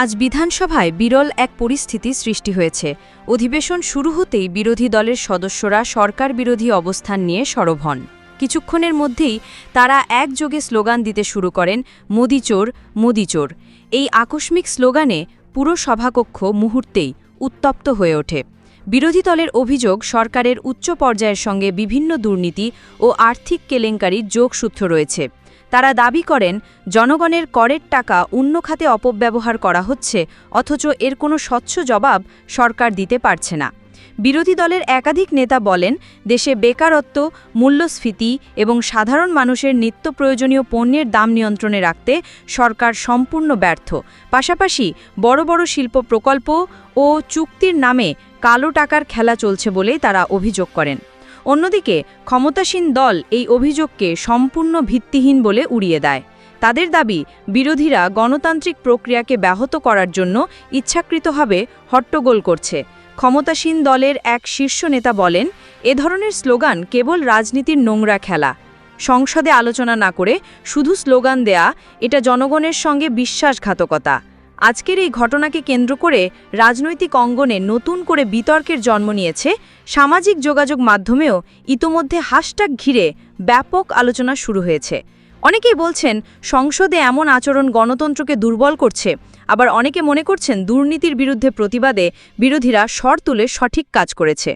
আজ বিধানসভায় বিরল এক পরিস্থিতি সৃষ্টি হয়েছে। অধিবেশন শুরু হতেই বিরোধী দলের সদস্যরা সরকার বিরোধী অবস্থান নিয়ে সরব হন। কিছুক্ষণের মধ্যেই তারা একযোগে স্লোগান দিতে শুরু করেন, মোদি চোর মোদি চোর। এই আকস্মিক স্লোগানে পুরো সভাকক্ষ মুহূর্তেই উত্তপ্ত হয়ে ওঠে। বিরোধী দলের অভিযোগ, সরকারের উচ্চ পর্যায়ের সঙ্গে বিভিন্ন দুর্নীতি ও আর্থিক কেলেঙ্কারির যোগসূত্র রয়েছে। তারা দাবি করেন, জনগণের করের টাকা অন্য খাতে অপব্যবহার করা হচ্ছে, অথচ এর কোনো স্বচ্ছ জবাব সরকার দিতে পারছে না। বিরোধী দলের একাধিক নেতা বলেন, দেশে বেকারত্ব, মূল্যস্ফীতি এবং সাধারণ মানুষের নিত্য প্রয়োজনীয় পণ্যের দাম নিয়ন্ত্রণে রাখতে সরকার সম্পূর্ণ ব্যর্থ। পাশাপাশি বড় বড় শিল্প প্রকল্প ও চুক্তির নামে কালো টাকার খেলা চলছে বলেই তারা অভিযোগ করেন। অন্যদিকে, ক্ষমতাসীন দল এই অভিযোগকে সম্পূর্ণ ভিত্তিহীন বলে উড়িয়ে দেয়। তাদের দাবি, বিরোধীরা গণতান্ত্রিক প্রক্রিয়াকে ব্যাহত করার জন্য ইচ্ছাকৃতভাবে হট্টগোল করছে। ক্ষমতাসীন দলের এক শীর্ষ নেতা বলেন, এ ধরনের স্লোগান কেবল রাজনীতির নোংরা খেলা। সংসদে আলোচনা না করে শুধু স্লোগান দেয়া, এটা জনগণের সঙ্গে বিশ্বাসঘাতকতা। আজকের এই ঘটনাকে কেন্দ্র করে রাজনৈতিক অঙ্গনে নতুন করে বিতর্কের জন্ম নিয়েছে সামাজিক যোগাযোগ মাধ্যমেও ইতোমধ্যে হাশট্যাগ ঘিরে ব্যাপক আলোচনা শুরু হয়েছে। অনেকেই বলছেন, সংসদে এমন আচরণ গণতন্ত্রকে দুর্বল করছে। আবার অনেকে মনে করছেন, দুর্নীতির বিরুদ্ধে প্রতিবাদে বিরোধীরা স্বর তুলে সঠিক কাজ করেছে।